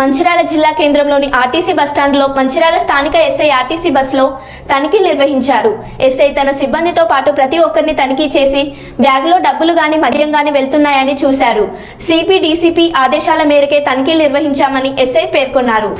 మంచిర్యాల జిల్లా కేంద్రంలోని ఆర్టీసీ బస్టాండ్లో మంచిర్యాల స్థానిక ఎస్ఐ ఆర్టీసీ బస్సులో తనిఖీలు నిర్వహించారు. ఎస్ఐ తన సిబ్బందితో పాటు ప్రతి ఒక్కరిని తనిఖీ చేసి బ్యాగులో డబ్బులు గాని మద్యం గాని వెళ్తున్నాయని చూశారు. సిపి డీసీపీ ఆదేశాల మేరకే తనిఖీలు నిర్వహించామని ఎస్ఐ పేర్కొన్నారు.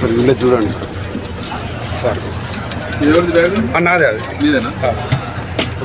సార్ వీళ్ళే చూడండి. సార్. నాదే అది.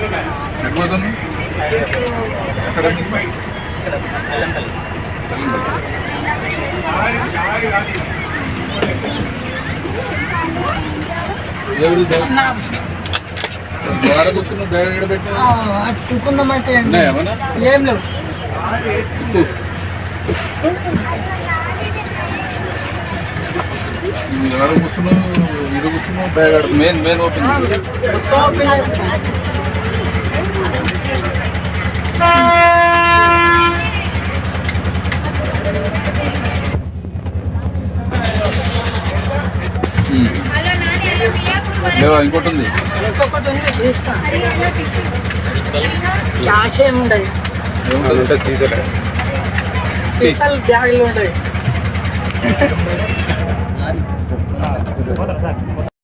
పోతున్నావు? ఎక్కడ బ్యాగ్? ద్వారా కూర్చున్న ఉన్నాయా ఏమన్నా? ఏం లేవు. ఎవరు కూర్చున్నావు ఇడు కూర్చున్నావు బ్యాగ్ ఆడ మెయిన్ మెయిన్ ఓపెన్ ఓపెన్ లేవా ఇంకోటి ఉంది ఇంకొకటి ఉంది తీస్తా. క్యాష్ ఏమి ఉండదు బ్యాగులు ఉండవు